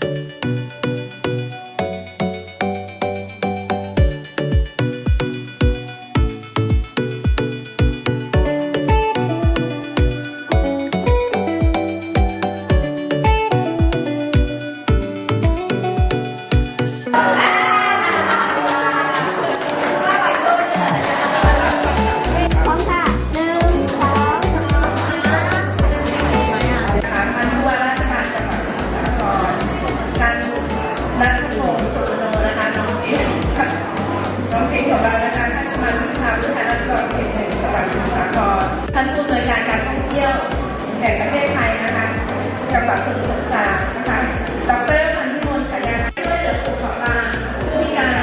พ วัดสมุทรสงครามนะคะดรพันธิมลฉายาช่วยเหลือกลุ่มเปราะบางผู้พิการ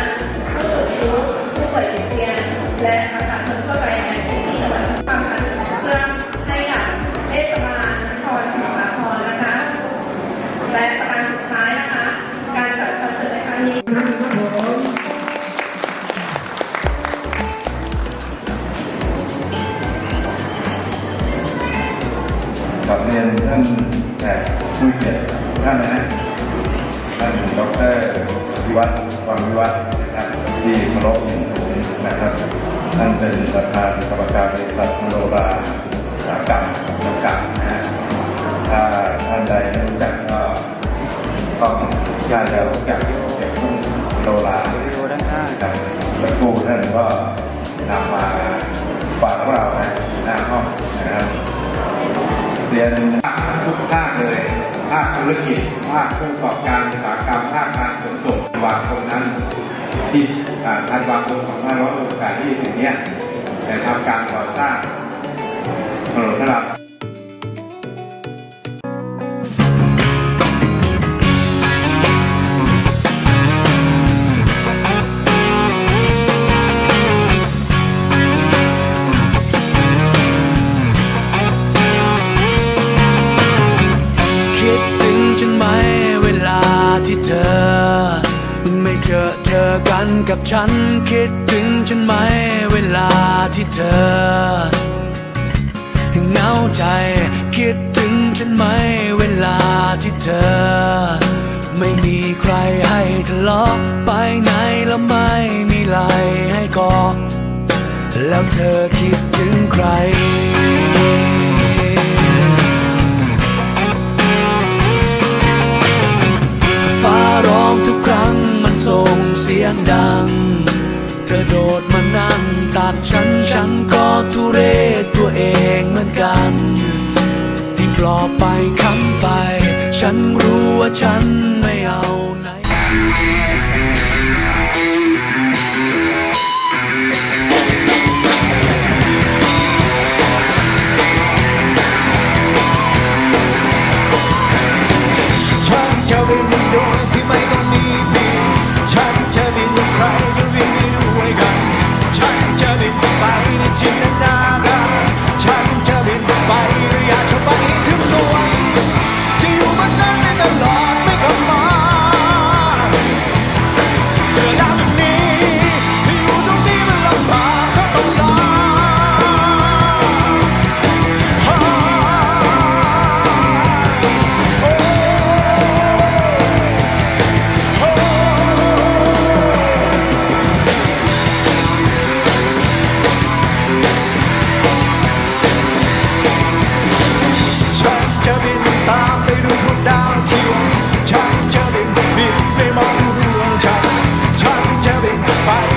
ผู้สูงอายุผู้ป่วยติดเตียง และประชาชนทั่วไปในพื้นที่จังหวัดสมุทรสาครเพื่อให้กับเทศบาลนครสมุทรสาครนะคะ และประการสุดท้ายนะคะ การจัดคอนเสิร์ตในครั้งนี้กับเรียนท่าน แขกผู้เกียรติท่านนะฮะท่านดอกเตอรวิวัฒน์วังวิวัฒน์นะครับที่เคารพอย่างสูงนะครับ ท่านเป็นประธานกรรมการบริษัทมโนราสากรรมจำกัดนะฮะถ้าท่านใดไม่รู้จักก็ต้องน่าจะรู้จักเกี่ยวกับมโนราดูด้านข้างครับสักครู่ท่านก็นำมาฝากพวกเรานะหน้าห้องนะครับเรียนาคธุรกิจ ภาคผู้ประกอบการอุตสาหกรรม ภาคการขนส่งวันวาคนนั้น ที่ธันวาคม2568ที่ถึงเนี้ยแต่ทำการก่อสร้าง เจอกันกับฉันคิดถึงฉันไหมเวลาที่เธอเหงาใจคิดถึงฉันไหมเวลาที่เธอ ไม่มีใครให้ทะเลาะไปไหนแล้วไม่มีไหลให้กอแล้วเธอคิดถึงใคร มานั่งตักฉันฉันก็ทุเรศตัวเองเหมือนกันที่ปลอบไปคำไป ฉันรู้ว่าฉันไม่เอาไหนฉันจะเป็นดวงที่ไม่ five.